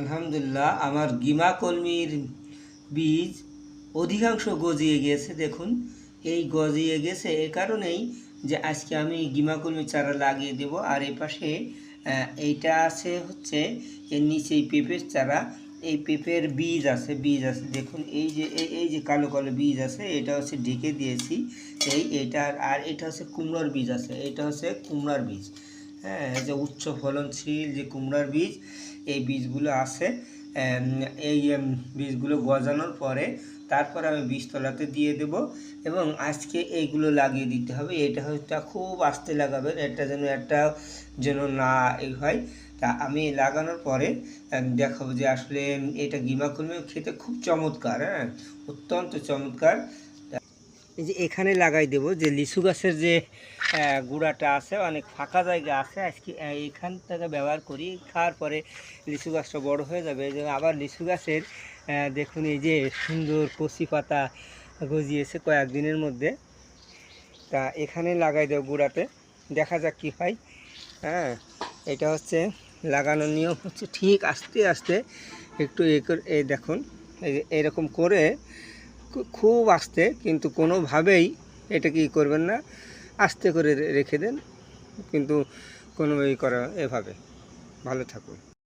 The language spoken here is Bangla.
আলহামদুলিল্লাহ, আমার গিমা কলমির বীজ অধিকাংশ গজিয়ে গিয়েছে দেখুন, এই গজিয়ে গেছে এ কারণেই যে আজকে আমি গিমা কলমির চারা লাগিয়ে দেব। আর এই পাশে এইটা আছে হচ্ছে এর নিচে পেঁপের চারা। এই পেঁপের বীজ আছে বীজ আছে। দেখুন, এই যে এই যে কালো কালো বীজ আছে, এটা হচ্ছে ঢেকে দিয়েছি। এই, এটার, আর এটা হচ্ছে কুমড়োর বীজ আছে, এটা হচ্ছে কুমড়ার বীজ। হ্যাঁ যে উচ্চ ফলনশীল যে কুমড়ার বীজ, এই বীজগুলো আছে এই বীজগুলো গজানোর পরে তারপর আমি বীজতলাতে দিয়ে দেব এবং আজকে এইগুলো লাগিয়ে দিতে হবে। এটা হচ্ছে খুব আস্তে লাগাবেন এটা যেন একটা যেন না এই হয়। তা আমি লাগানোর পরে দেখাবো যে আসলে এটা গিমা খেতে খুব চমৎকার হ্যাঁ অত্যন্ত চমৎকার। এই যে এখানে লাগাই দেব, যে লিচু গাছের যে গুঁড়াটা আছে, অনেক ফাঁকা জায়গা আছে, আজকে এখান থেকে ব্যবহার করি, খাওয়ার পরে লিচু গাছটা বড় হয়ে যাবে। এই আবার লিচু গাছের দেখুন এই যে সুন্দর কচি পাতা গজিয়েছে কয়েকদিনের মধ্যে। তা এখানে লাগাই দেব গুঁড়াতে, দেখা যাক কী হয়। হ্যাঁ এটা হচ্ছে লাগানোর নিয়ম হচ্ছে ঠিক আস্তে আস্তে একটু এ দেখুন এরকম করে খুব আস্তে, কিন্তু কোনোভাবেই এটা কি করবেন না। আস্তে করে রেখে দেন, কিন্তু কোনো ই করা এভাবে। ভালো থাকুন।